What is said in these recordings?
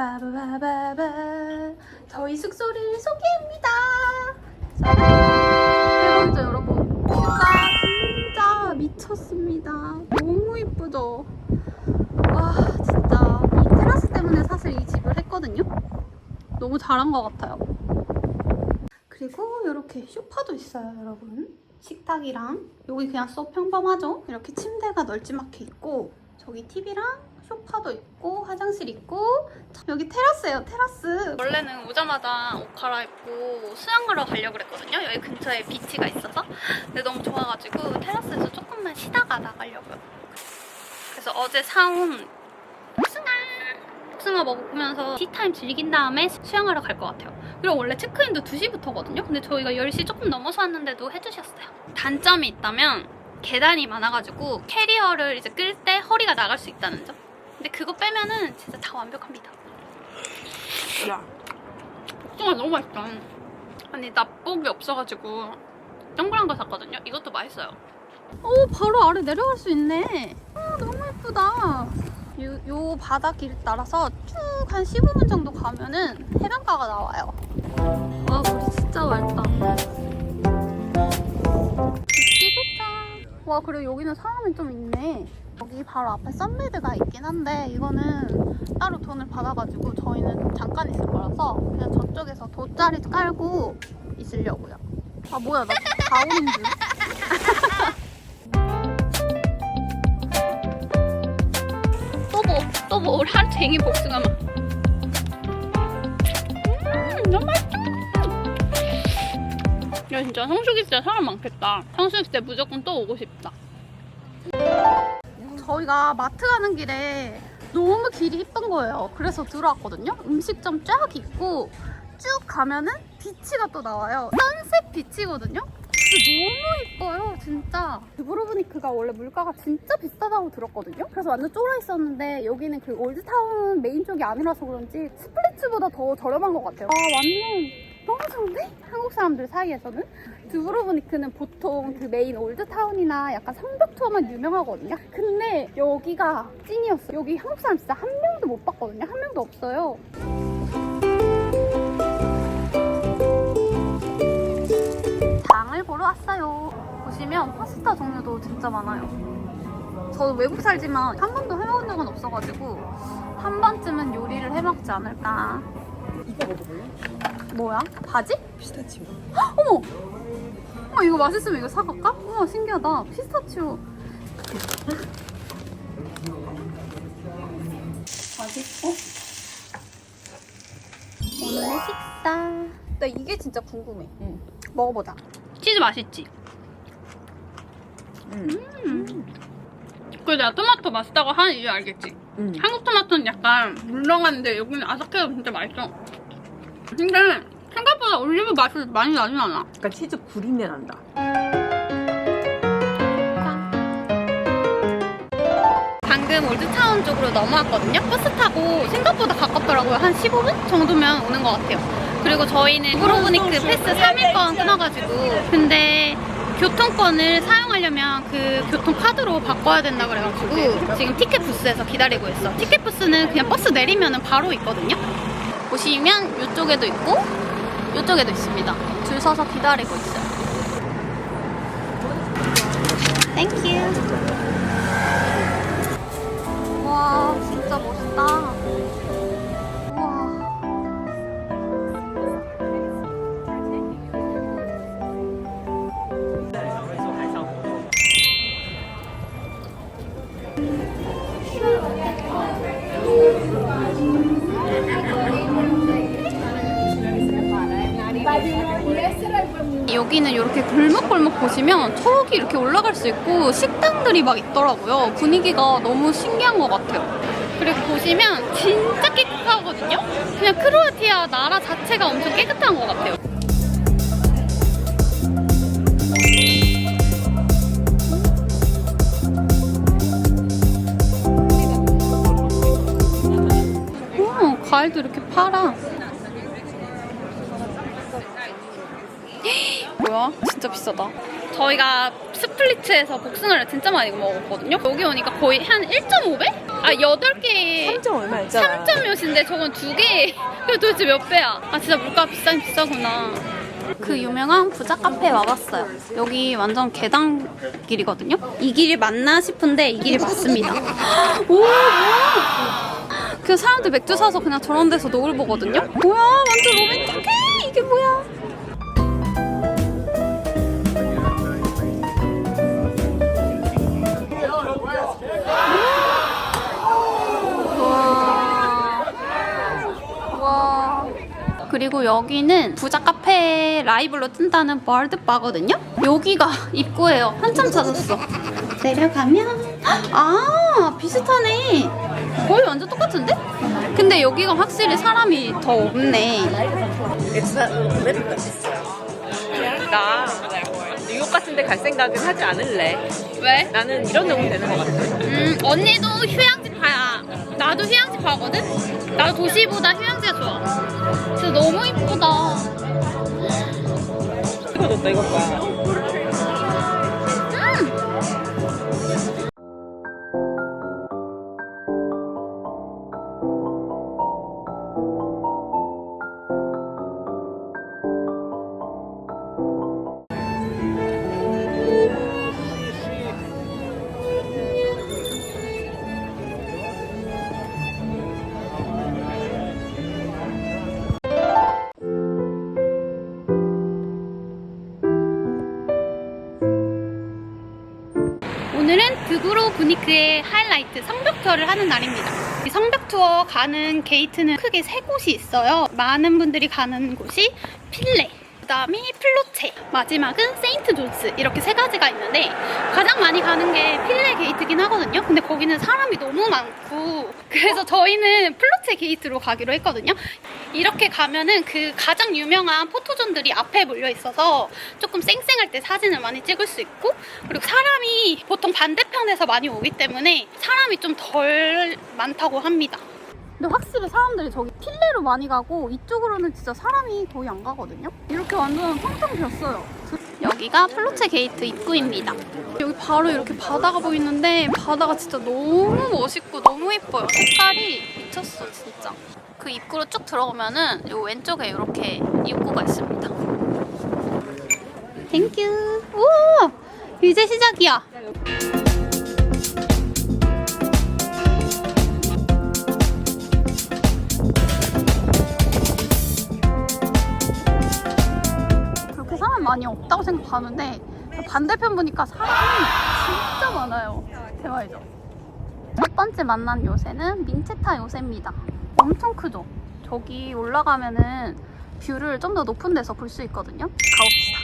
빠바바바바 저희 숙소를 소개합니다. 짠! 대박이죠 여러분? 뷰가 진짜 미쳤습니다. 너무 이쁘죠? 와 진짜 이 테라스 때문에 사실 이 집을 했거든요. 너무 잘한 것 같아요. 그리고 이렇게 소파도 있어요 여러분. 식탁이랑 여기 그냥 쏙 평범하죠? 이렇게 침대가 널찍하게 있고 저기 TV랑 소파도 있고 화장실 있고. 자, 여기 테라스예요 테라스. 원래는 오자마자 옷 갈아입고 수영하러 가려고 그랬거든요. 여기 근처에 비치가 있어서. 근데 너무 좋아가지고 테라스에서 조금만 쉬다가 나가려고요. 그래서 어제 사온 복숭아! 복숭아 먹으면서 티타임 즐긴 다음에 수영하러 갈 것 같아요. 그리고 원래 체크인도 2시부터거든요. 근데 저희가 10시 조금 넘어서 왔는데도 해주셨어요. 단점이 있다면 계단이 많아가지고 캐리어를 이제 끌 때 허리가 나갈 수 있다는 점 근데 그거 빼면은 진짜 다 완벽합니다. 야, 복숭아 너무 맛있다. 아니 나복이 없어가지고 동그란 거 샀거든요. 이것도 맛있어요. 오 바로 아래 내려갈 수 있네. 아 너무 예쁘다. 요, 요 바다 길 따라서 쭉 한 15분 정도 가면은 해변가가 나와요. 와물 진짜 맑다. 찌도짱 와 그리고 여기는 사람이 좀 있네 여기 바로 앞에 썬베드가 있긴 한데 이거는 따로 돈을 받아가지고 저희는 잠깐 있을 거라서 그냥 저쪽에서 돗자리 깔고 있으려고요. 아 뭐야 나 가오는 줄 또뭐 또뭐 우리 하루 종일 복숭아 맛 음, 너무 야 진짜 성수기 때 사람 많겠다. 성수기 때 무조건 또 오고 싶다 저희가 마트 가는 길에 너무 길이 이쁜 거예요. 그래서 들어왔거든요. 음식점 쫙 있고 쭉 가면은 비치가 또 나와요. 선셋 비치거든요. 너무 이뻐요 진짜. 드브로브니크가 원래 물가가 진짜 비싸다고 들었거든요. 그래서 완전 쫄아 있었는데 여기는 그 올드타운 메인 쪽이 아니라서 그런지 스플릿츠보다 더 저렴한 것 같아요. 아 완전 너무 좋은데? 한국 사람들 사이에서는 드브로브니크는 보통 그 메인 올드타운이나 약간 성벽 투어만 유명하거든요 근데 여기가 찐이었어요 여기 한국 사람 진짜 한 명도 못 봤거든요 한 명도 없어요 장을 보러 왔어요. 보시면 파스타 종류도 진짜 많아요. 저도 외국 살지만 한 번도 해먹은 적은 없어가지고 한 번쯤은 요리를 해먹지 않을까. 이거 먹어볼래? 뭐야? 바지? 피스타치오. 어머! 어머 이거 맛있으면 이거 사갈까? 우와 신기하다. 피스타치오. 맛있고 오늘의 식사. 나 이게 진짜 궁금해. 응. 먹어보자. 치즈 맛있지? 응. 그래 내가 토마토 맛있다고 하는 이유 알겠지? 응. 한국 토마토는 약간 물렁한데 여기는 아삭해서 진짜 맛있어. 근데 생각보다 올리브 맛이 많이 나진 않아. 약간 치즈 구린내 난다. 방금 올드타운 쪽으로 넘어왔거든요. 버스 타고 생각보다 가깝더라고요. 한 15분 정도면 오는 것 같아요. 그리고 저희는 프로브니크 패스 3일권 끊어가지고 근데 교통권을 사용하려면 그 교통카드로 바꿔야 된다 그래가지고 지금 티켓 부스에서 기다리고 있어. 티켓 부스는 그냥 버스 내리면 바로 있거든요. 보시면 이쪽에도 있고 이쪽에도 있습니다. 줄 서서 기다리고 있어요. 땡큐. 와 진짜 멋있다. 이렇게 올라갈 수 있고 식당들이 막 있더라고요. 분위기가 너무 신기한 것 같아요. 그리고 보시면 진짜 깨끗하거든요? 그냥 크로아티아 나라 자체가 엄청 깨끗한 것 같아요. 오, 과일도 이렇게 팔아. 뭐야? 진짜 비싸다. 저희가 스플리트에서 복숭아를 진짜 많이 먹었거든요. 여기 오니까 거의 한 1.5배? 아, 8개. 3점 얼마였잖아. 3점 몇인데 저건 두 개. 그 도대체 몇 배야? 아, 진짜 물가 비싸긴 비싸구나. 그 유명한 부자 카페에 와봤어요. 여기 완전 계단 길이거든요. 이 길이 맞나 싶은데 이 길이 맞습니다. 오, 뭐야? 그 사람들 맥주 사서 그냥 저런 데서 노을 보거든요. 뭐야, 완전 로맨틱해. 이게 뭐야? 그리고 여기는 부자 카페 라이브로 뜬다는 월드바거든요? 여기가 입구예요. 한참 찾았어. 내려가면 아 비슷하네. 거의 완전 똑같은데? 근데 여기가 확실히 사람이 더 없네. 나 뉴욕 같은 데 갈 생각은 하지 않을래. 왜? 나는 이런 데 오면 되는 거 같아. 음 언니도 휴양지파야. 나도 휴양지파거든. 나도 도시보다 휴양지가 좋아. 진짜 너무 이쁘다. 이거 줬다, 이거 봐. 부니크의 하이라이트 성벽 투어를 하는 날입니다. 이 성벽 투어 가는 게이트는 크게 세 곳이 있어요. 많은 분들이 가는 곳이 필레, 그다음이 플로체, 마지막은 세 인트 존스 이렇게 세 가지가 있는데 가장 많이 가는 게 필레 게이트긴 하거든요. 근데 거기는 사람이 너무 많고 그래서 저희는 플로체 게이트로 가기로 했거든요. 이렇게 가면은 그 가장 유명한 포토존들이 앞에 몰려 있어서 조금 쌩쌩할 때 사진을 많이 찍을 수 있고 그리고 사람이 보통 반대편에서 많이 오기 때문에 사람이 좀 덜 많다고 합니다. 근데 확실히 사람들이 저기 필레로 많이 가고 이쪽으로는 진짜 사람이 거의 안 가거든요. 이렇게 완전 텅텅 비었어요. 여기가 플로체 게이트 입구입니다. 여기 바로 이렇게 바다가 보이는데 바다가 진짜 너무 멋있고 너무 예뻐요. 색깔이 미쳤어 진짜. 그 입구로 쭉 들어오면은 요 왼쪽에 이렇게 입구가 있습니다. 땡큐. 오! 이제 시작이야. 많이 없다고 생각하는데 반대편 보니까 사람이 진짜 많아요. 대박이죠. 첫 번째 만난 요새는 민체타 요새입니다. 엄청 크죠? 저기 올라가면은 뷰를 좀 더 높은 데서 볼 수 있거든요. 가봅시다.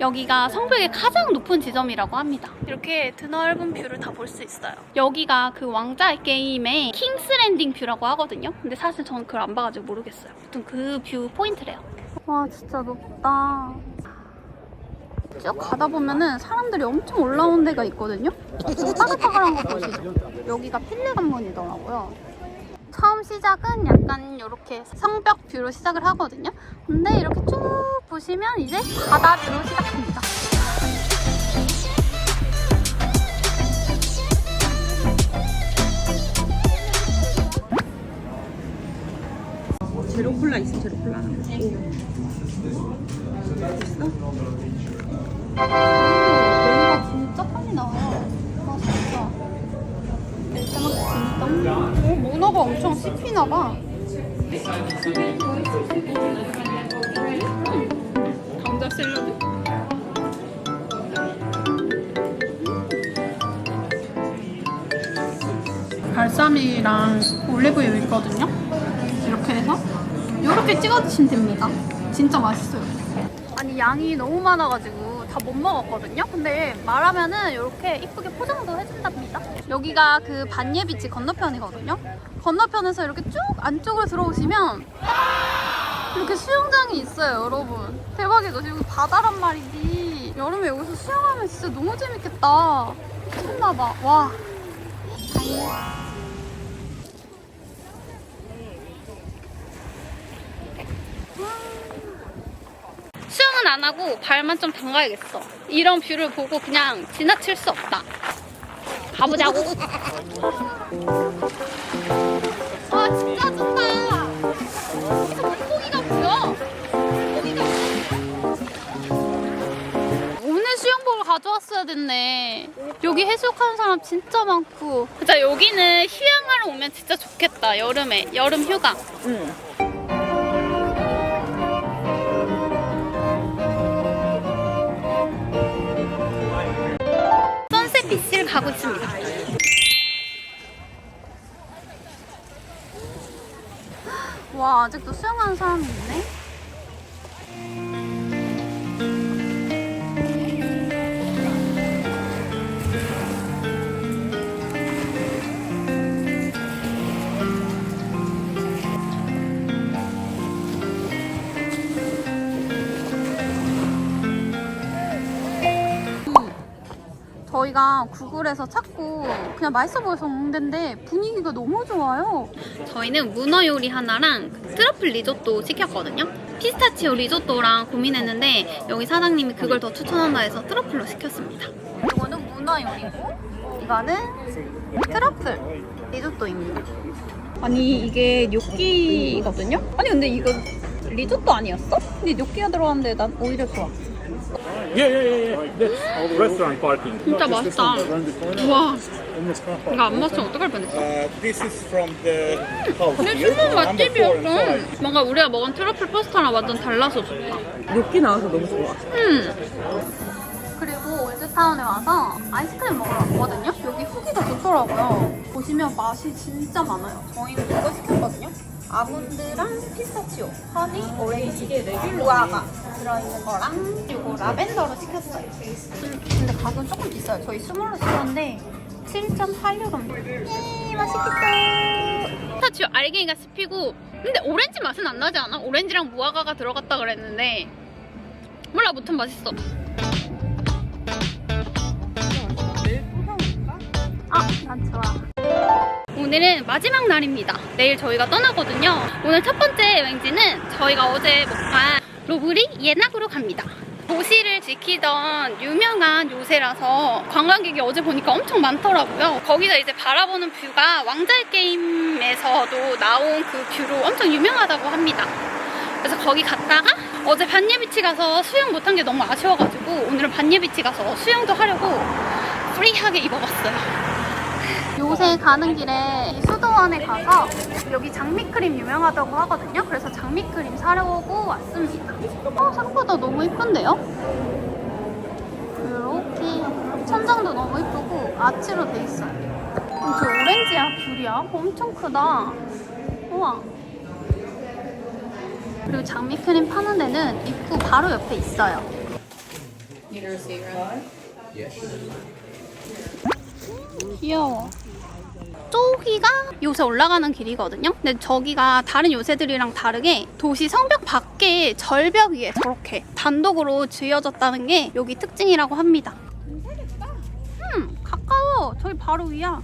여기가 성벽의 가장 높은 지점이라고 합니다. 이렇게 드넓은 뷰를 다 볼 수 있어요. 여기가 그 왕자의 게임의 킹스 랜딩 뷰라고 하거든요. 근데 사실 저는 그걸 안 봐가지고 모르겠어요. 아무튼 그뷰 포인트래요. 와 진짜 높다. 쭉 가다 보면은 사람들이 엄청 올라온 데가 있거든요. 빠글빠글한 거 보시죠. 여기가 필레 관문이더라고요. 처음 시작은 약간 이렇게 성벽 뷰로 시작을 하거든요. 근데 이렇게 쭉 보시면 이제 바다 뷰로 시작합니다. 제로 콜라 있어, 제로 콜라. 메뉴가 진짜 빨리 나와요. 맛있다. 일단 진짜. 오, 문어가 엄청 씹히나 봐. 감자 샐러드. 발사믹이랑 올리브유 있거든요. 이렇게 해서 이렇게 찍어 드시면 됩니다. 진짜 맛있어요. 아니 양이 너무 많아가지고 다 못 먹었거든요. 근데 말하면은 이렇게 이쁘게 포장도 해준답니다. 여기가 그 반예비치 건너편이거든요. 건너편에서 이렇게 쭉 안쪽으로 들어오시면 이렇게 수영장이 있어요, 여러분. 대박이죠? 여기 바다란 말이지. 여름에 여기서 수영하면 진짜 너무 재밌겠다. 미쳤나봐. 와. 수 손은 안 하고 발만 좀 담가야겠어. 이런 뷰를 보고 그냥 지나칠 수 없다. 가보자고. 와 진짜 좋다. 여기서 물고기가 보여. 물고기가 보여. 오늘 수영복을 가져왔어야 됐네. 여기 해수욕하는 사람 진짜 많고. 진짜 여기는 휴양하러 오면 진짜 좋겠다. 여름에 여름 휴가. 응. 아직도 수영하는 사람이 있네. 저희가 구글에서 찾고 그냥 맛있어 보여서 온 데인데 분위기가 너무 좋아요. 저희는 문어 요리 하나랑 트러플 리조또 시켰거든요. 피스타치오 리조또랑 고민했는데 여기 사장님이 그걸 더 추천한다 해서 트러플로 시켰습니다. 이거는 문어 요리고 이거는 트러플 리조또입니다. 아니 이게 뇨끼거든요? 아니 근데 이거 리조또 아니었어? 근데 뇨끼가 들어갔는데 난 오히려 좋아. Yeah, yeah, yeah, yeah. That's restaurant parking. 진짜 맛있다. 와 이거 안 맛있으면 어떡할 뻔했어. Uh, this is from the house 근데 here. 숨은 Number four and 맛집이었어. five. 뭔가 우리가 먹은 트러플 파스타랑 완전 달라서 좋다. 녹기 나와서 너무 좋아. 음. 그리고 올드타운에 와서 아이스크림 먹으러 왔거든요. 여기 후기가 좋더라고요. 보시면 맛이 진짜 많아요. 저희는 이거 시켰거든요. 아몬드랑 피스타치오, 허니, 오렌지, 무화과 들어있는 거랑 그리고 라벤더로 시켰어요. 음, 근데 가격 조금 비싸요. 저희 스몰로 시켰는데 7.8유로입니다. 예, 맛있겠다. 피스타치오 알갱이가 씹히고 근데 오렌지 맛은 안 나지 않아? 오렌지랑 무화과가 들어갔다 그랬는데 몰라 무튼 맛있어. 아, 난 좋아. 오늘은 마지막 날입니다. 내일 저희가 떠나거든요. 오늘 첫 번째 여행지는 저희가 어제 못간 로브리 예낙으로 갑니다. 도시를 지키던 유명한 요새라서 관광객이 어제 보니까 엄청 많더라고요. 거기서 이제 바라보는 뷰가 왕자의 게임에서도 나온 그 뷰로 엄청 유명하다고 합니다. 그래서 거기 갔다가 어제 반예비치 가서 수영 못한 게 너무 아쉬워가지고 오늘은 반예비치 가서 수영도 하려고 프리하게 입어봤어요. 요새 가는 길에 이 수도원에 가서 여기 장미크림 유명하다고 하거든요. 그래서 장미크림 사려고 왔습니다. 어, 생각보다 너무 이쁜데요? 이렇게 천장도 너무 이쁘고 아치로 돼 있어요. 어, 저 오렌지야, 귤이야? 엄청 크다. 우와. 그리고 장미크림 파는 데는 입구 바로 옆에 있어요. 귀여워. 저기가 요새 올라가는 길이거든요. 근데 저기가 다른 요새들이랑 다르게 도시 성벽 밖에 절벽 위에 저렇게 단독으로 지어졌다는 게 여기 특징이라고 합니다. 음, 가까워. 저기 바로 위야.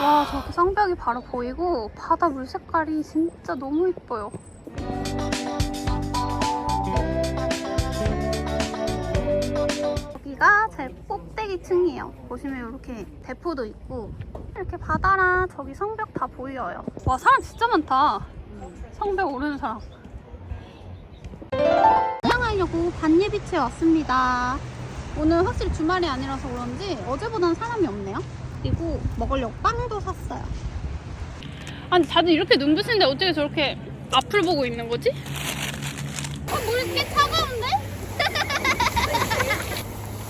와, 저기 성벽이 바로 보이고 바다 물 색깔이 진짜 너무 이뻐요. 여기가 제일 꼭대기 층이에요. 보시면 이렇게 대포도 있고 이렇게 바다랑 저기 성벽 다 보여요. 와 사람 진짜 많다. 성벽 오르는 사람. 수영하려고 반예비치에 왔습니다. 오늘 확실히 주말이 아니라서 그런지 어제보다는 사람이 없네요. 그리고 먹으려고 빵도 샀어요. 아니 다들 이렇게 눈부신데 어떻게 저렇게 앞을 보고 있는 거지? 어, 물꽤 차가운데?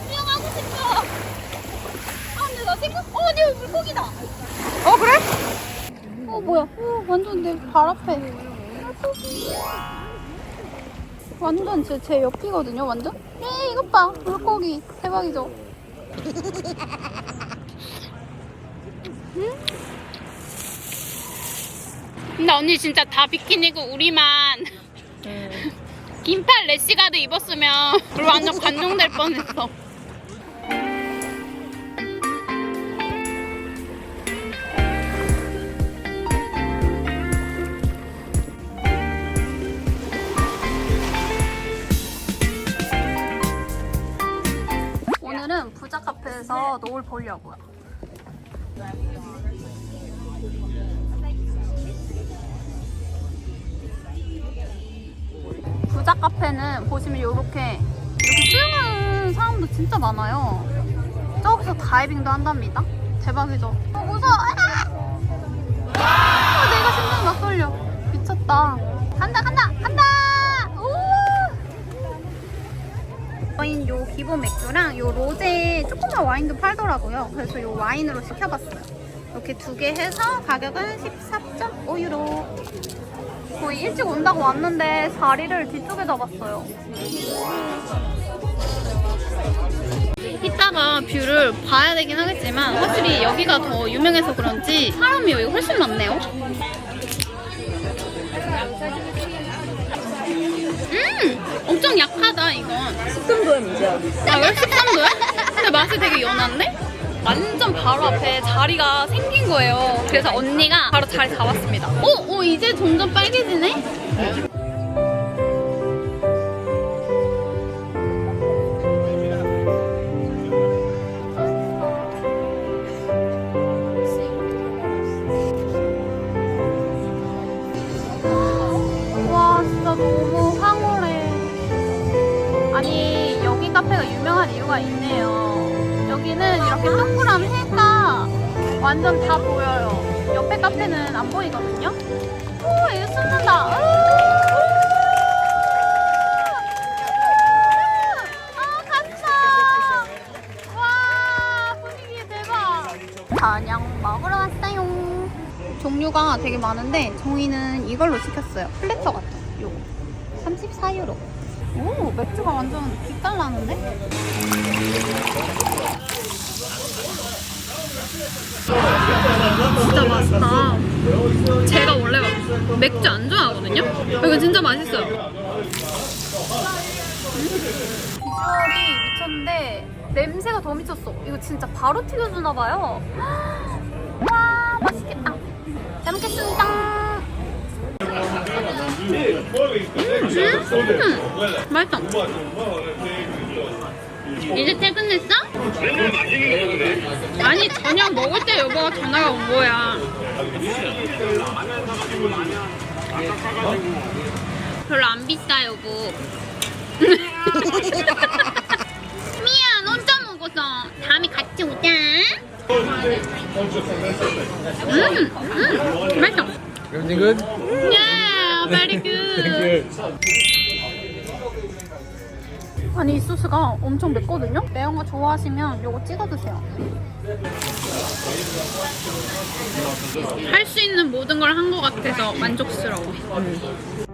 수영하고 싶어. 아, 근데 나 생각, 어, 내 물고기다. 어, 그래? 어, 뭐야. 어, 완전 내 발 앞에. 완전 제, 제 옆이거든요, 완전? 예, 이것 봐. 물고기. 대박이죠? 응? 근데 언니 진짜 다 비키니고 우리만 긴팔 래시가드 입었으면 우리 완전 관용될 뻔했어. 카페에서 노을 보려고요. 부자 카페는 보시면 이렇게 이렇게 수영하는 사람도 진짜 많아요. 저기서 다이빙도 한답니다. 대박이죠? 어, 무서워. 아! 아, 내가 심장 막 떨려. 미쳤다. 간다, 간다, 기본 맥주랑 요 로제 조그만 와인도 팔더라고요. 그래서 요 와인으로 시켜봤어요. 이렇게 두 개 해서 가격은 14.5유로. 거의 일찍 온다고 왔는데 자리를 뒤쪽에 잡았어요. 이따가 뷰를 봐야 되긴 하겠지만 확실히 여기가 더 유명해서 그런지 사람이 여기 훨씬 많네요. 음! 엄청 약하다 이건. 10점도의 문제야. 아, 왜 13도야? 근데 맛이 되게 연한데? 완전 바로 앞에 자리가 생긴 거예요. 그래서 언니가 바로 자리 잡았습니다. 어? 어, 이제 점점 빨개지네? 카페가 유명한 이유가 있네요. 여기는 이렇게 동그란 해가 완전 다 보여요. 옆에 카페는 안 보이거든요. 오, 이거 숨는다. 으! 아. 저녁 먹으러 왔어요. 종류가 되게 많은데 저희는 이걸로 시켰어요. 플래터 같은 요거. 34유로. 오, 맥주가 완전 빛깔나는데? 진짜 맛있다. 제가 원래 막 맥주 안 좋아하거든요? 이거 진짜 맛있어요. 비주얼이 미쳤는데 냄새가 더 미쳤어. 이거 진짜 바로 튀겨주나봐요. 와, 맛있겠다. 잘 먹겠습니다. 음, 맛있다. 이제 퇴근했어? 아니 저녁 먹을 때 여보가 전화가 온 거야. 별로 안 비싸 여보. 미안 혼자 먹어서 다음에 같이 오자. 음, 음, 맛있어. Everything good? Very good. 아니 이 소스가 엄청 맵거든요? 매운 거 좋아하시면 요거 찍어 드세요. 할 수 있는 모든 걸 한 것 같아서 만족스러워.